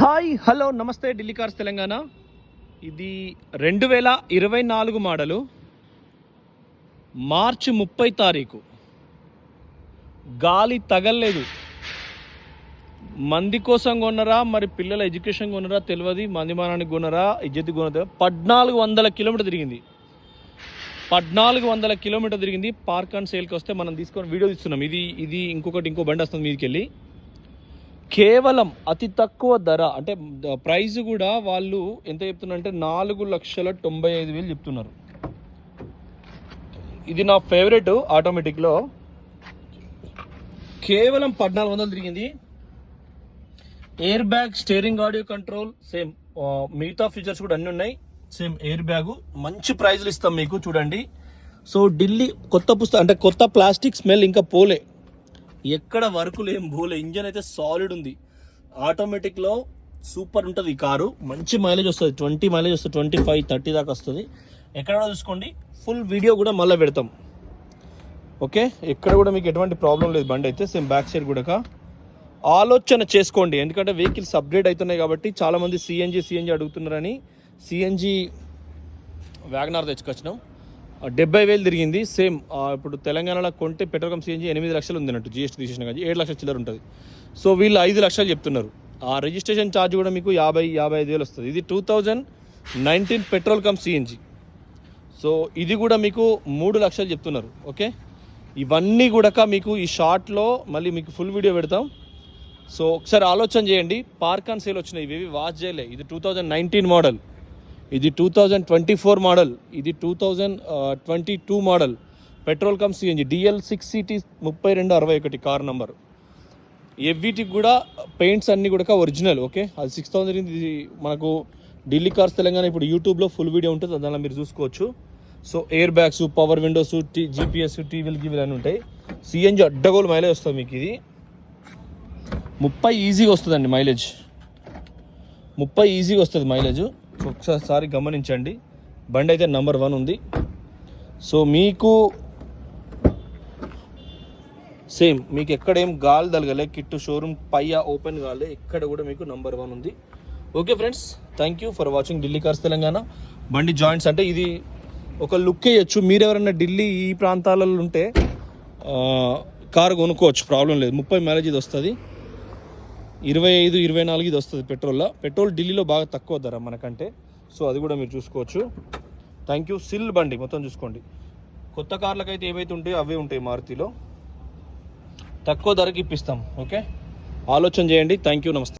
Hi hello నమస్తే Delhi cars Telangana. ఇది రెండు వేల ఇరవై నాలుగు మోడలు. మార్చి ముప్పై తారీఖు. గాలి తగలలేదు. మంది కోసం కొన్నరా మరి పిల్లల ఎడ్యుకేషన్ కొన్నరా తెలియదు మంది మానానికి కొన్నరా ఇజ్జత్ కొనరా పద్నాలుగు వందల కిలోమీటర్ తిరిగింది. పద్నాలుగు వందల కిలోమీటర్ తిరిగింది. పార్క్ అండ్ సేల్కి వస్తే మనం తీసుకొని వీడియో తీస్తున్నాం. ఇది ఇది ఇంకొకటి ఇంకో బండి వస్తుంది మీదకి వెళ్ళి కేవలం అతి తక్కువ ధర అంటే ప్రైజ్ ప్రైస్ కూడా వాళ్ళు ఎంత చెప్తున్నారంటే నాలుగు లక్షల తొంభై ఐదు వేలు చెప్తున్నారు. ఇది నా ఫేవరెట్ ఆటోమేటిక్లో. కేవలం పద్నాలుగు వందలు తిరిగింది. Air bag steering audio control same మిగతా ఫీచర్స్ కూడా అన్నీ ఉన్నాయి. Same air bag. మంచి ప్రైజ్లు ఇస్తాం మీకు చూడండి. సో ఢిల్లీ కొత్త పుస్తకం అంటే కొత్త ప్లాస్టిక్ స్మెల్ ఇంకా పోలే. ఎక్కడ వర్క్ లేం భూలే ఇంజన్ అయితే సాలిడ్ ఉంది. ఆటోమేటిక్లో సూపర్ ఉంటుంది ఈ కారు. మంచి మైలేజ్ వస్తుంది. ట్వంటీ మైలేజ్ వస్తుంది. ట్వంటీ ఫైవ్ థర్టీ దాకా వస్తుంది. ఎక్కడ కూడా చూసుకోండి. ఫుల్ వీడియో కూడా మళ్ళీ పెడతాం. ఓకే ఎక్కడ కూడా మీకు ఎటువంటి ప్రాబ్లం లేదు. బండి అయితే సేమ్ బ్యాక్ సైడ్ కూడా ఆలోచన చేసుకోండి. ఎందుకంటే వెహికల్స్ అప్గ్రేడ్ అవుతున్నాయి కాబట్టి చాలామంది సిఎన్జి సిఎన్జి అడుగుతున్నారని. సిఎన్జి వ్యాగనార్ తెచ్చుకొచ్చినాం. డెబ్బై వేలు తిరిగింది. సేమ్ ఇప్పుడు తెలంగాణలో కొంటే పెట్రోల్ కంప్ సిఎన్జి ఎనిమిది లక్షలు ఉందన్నట్టు జిఎస్టీ తీసేసిన కానీ ఏడు లక్షల చిల్లర ఉంటుంది. సో వీళ్ళు ఐదు లక్షలు చెప్తున్నారు. ఆ రిజిస్ట్రేషన్ ఛార్జ్ కూడా మీకు యాభై యాభై ఐదు వేలు వస్తుంది. ఇది two thousand nineteen petrol cum CNG. So ఇది కూడా మీకు మూడు లక్షలు చెప్తున్నారు. ఓకే? ఇవన్నీ కూడా మీకు ఈ షార్ట్లో మళ్ళీ మీకు ఫుల్ వీడియో పెడతాం. సో ఒకసారి ఆలోచన చేయండి. పార్క్ అండ్ సేల్ వచ్చినాయి. ఇవి వాచ్ చేయలే. ఇది టూ థౌజండ్ నైన్టీన్ మోడల్. ఇది two thousand twenty four model ఇది two thousand twenty two model petrol cum CNG DL six city ముప్పై రెండు అరవై ఒకటి కార్ నంబర్ ఎవ్విటికి కూడా పెయింట్స్ అన్నీ కూడా ఒరిజినల్ ఓకే అది సిక్స్ థౌసండ్ ఇది మనకు ఢిల్లీ కార్స్ తెలంగాణ ఇప్పుడు యూట్యూబ్లో ఫుల్ వీడియో ఉంటుంది దానిలో మీరు చూసుకోవచ్చు. So air bags power windows T GPS టీవీలు గీవీలు అన్నీ ఉంటాయి. సిఎన్జి అడ్డగోలు మైలేజ్ వస్తుంది మీకు ఇది. ముప్పై ఈజీగా వస్తుందండి మైలేజ్ ముప్పై ఈజీగా వస్తుంది మైలేజ్ ఒకసారి గమనించండి. బండి అయితే నంబర్ వన్ ఉంది. సో మీకు సేమ్ మీకు ఎక్కడ ఏం గాలి తలగలే కిట్టు షోరూమ్ పైయ ఓపెన్ కాలే ఎక్కడ కూడా మీకు నంబర్ వన్ ఉంది. Okay friends thank you for watching Delhi cars Telangana. బండి జాయింట్స్ అంటే ఇది ఒక లుక్ వేయచ్చు. మీరు ఎవరైనా ఢిల్లీ ఈ ప్రాంతాలలో ఉంటే కారు కొనుక్కోవచ్చు ప్రాబ్లం లేదు. ముప్పై మైలేజ్ ఇది వస్తుంది. ఇరవై ఐదు ఇరవై నాలుగు ఇది వస్తుంది పెట్రోల్లో. పెట్రోల్ ఢిల్లీలో బాగా తక్కువ ధర మనకంటే. సో అది కూడా మీరు చూసుకోవచ్చు. థ్యాంక్ యూ సిల్ బండి మొత్తం చూసుకోండి. కొత్త కార్లకు అయితే ఏవైతే ఉంటాయో అవే ఉంటాయి మారుతిలో. తక్కువ ధరకి ఇప్పిస్తాం ఓకే? ఆలోచన చేయండి. థ్యాంక్ యూ నమస్తే.